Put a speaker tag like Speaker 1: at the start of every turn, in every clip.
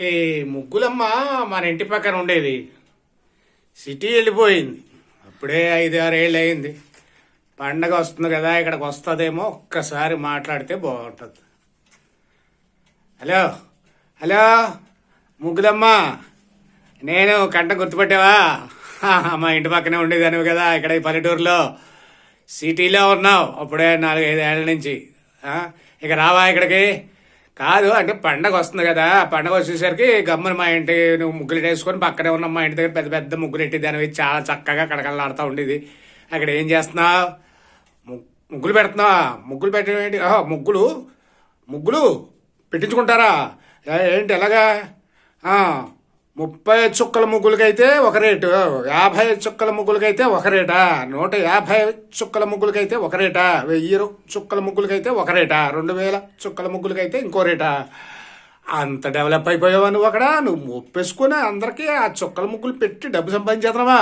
Speaker 1: ఈ ముగ్గులమ్మ మన ఇంటి పక్కన ఉండేది. సిటీ వెళ్ళిపోయింది. అప్పుడే ఐదు ఆరు ఏళ్ళు అయింది. పండగ వస్తుంది కదా ఇక్కడికి వస్తుందేమో ఒక్కసారి మాట్లాడితే బాగుంటుంది. హలో హలో ముగ్గులమ్మ నేను కంట గుర్తుపట్టావా? మా ఇంటి పక్కనే ఉండేదానివి కదా ఇక్కడ ఈ పల్లెటూరులో. సిటీలో ఉన్నావు అప్పుడే నాలుగైదు ఏళ్ళ నుంచి. ఇక రావా ఇక్కడికి? కాదు అంటే పండగ వస్తుంది కదా పండగ వచ్చేసరికి గమ్మున మా ఇంటి నువ్వు ముగ్గులు వేసుకొని పక్కనే ఉన్న మా ఇంటి దగ్గర పెద్ద పెద్ద ముగ్గులు ఎట్టేదానివి చాలా చక్కగా కడకళ్ళాడుతూ ఉండేది. అక్కడ ఏం చేస్తున్నావు? ముగ్గులు పెడుతున్నావా? ముగ్గులు పెట్టడం ఏంటి? ఆహా, ముగ్గులు? ముగ్గులు పెట్టించుకుంటారా? ఏంటి ఎలాగా? ముప్పై చుక్కల ముగ్గులకైతే ఒక రేటు యాభై చుక్కల ముగ్గులకైతే ఒక రేటా నూట యాభై చుక్కల ముగ్గులకైతే ఒక రేటా వెయ్యి చుక్కల ముగ్గులకైతే ఒక రేటా రెండు వేల చుక్కల ముగ్గులకైతే ఇంకో రేటా. అంత డెవలప్ అయిపోయావా నువ్వు అక్కడ? నువ్వు ఒప్పేసుకుని అందరికీ ఆ చుక్కల ముగ్గులు పెట్టి డబ్బు సంపాదించేద్దామా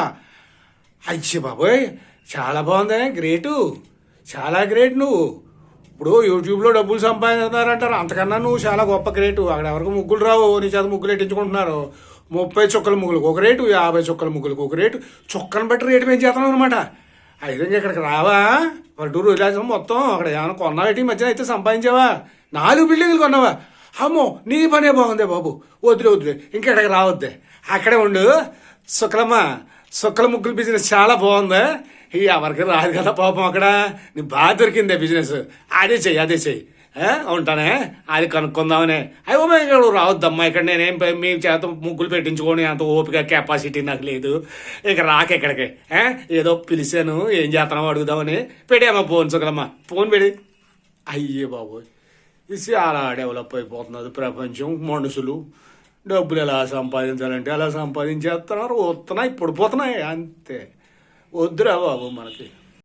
Speaker 1: అయ్యి బాబోయ్ చాలా బాగుంది గ్రేటు చాలా గ్రేట్ నువ్వు. ఇప్పుడు యూట్యూబ్లో డబ్బులు సంపాదిస్తున్నారంటారు అంతకన్నా నువ్వు చాలా గొప్ప గ్రేటు అక్కడ ఎవరికి ముగ్గులు రావు నీ చేత ముగ్గులు ఎట్టించుకుంటున్నారు? ముప్పై చుక్కల ముగ్గులకు ఒక రేటు యాభై చుక్కల ముగ్గులకు ఒక రేటు. చుక్కను బట్టి రేటు పెంచేస్తున్నావు అనమాట ఆ విధంగా ఇక్కడికి రావా? పల్లెటూరు విలాసం మొత్తం. అక్కడ ఏమైనా కొన్నావేటి? మధ్యన అయితే సంపాదించావా? నాలుగు బిల్డింగ్లు కొన్నావా? అమ్మో నీ పనే బాగుందే బాబు. వదిలే వదిలే. ఇంకా ఇక్కడికి రావద్దే. అక్కడే ఉండు. శుక్లమ్మ శుక్ల ముగ్గుల బిజినెస్ చాలా బాగుంది. ఈ ఎవరికి రాదు కదా పాపం అక్కడ. నీ బాగా దొరికిందే బిజినెస్ అదే చెయ్యి అదే చెయ్యి. ఉంటానే? అది కనుక్కుందామనే. అయ్యో ఇక్కడ రావద్దమ్మా. ఇక్కడ నేనేం మీ చేత ముగ్గులు పెట్టించుకొని అంత ఓపిక కెపాసిటీ నాకు లేదు. ఇక రాక ఇక్కడికి. ఏదో పిలిచాను. ఏం చేస్తున్నావు అడుగుదామని. పెట్టామా ఫోన్ సుఖలమ్మ ఫోన్ పెడి. అయ్యే బాబోయ్. ఇది చాలా డెవలప్ అయిపోతున్నది ప్రపంచం. మనుషులు డబ్బులు ఎలా సంపాదించాలంటే అలా సంపాదించేస్తున్నారు వస్తున్నాయి ఇప్పుడు పోతున్నాయి అంతే. వద్దురా బాబు మనకి.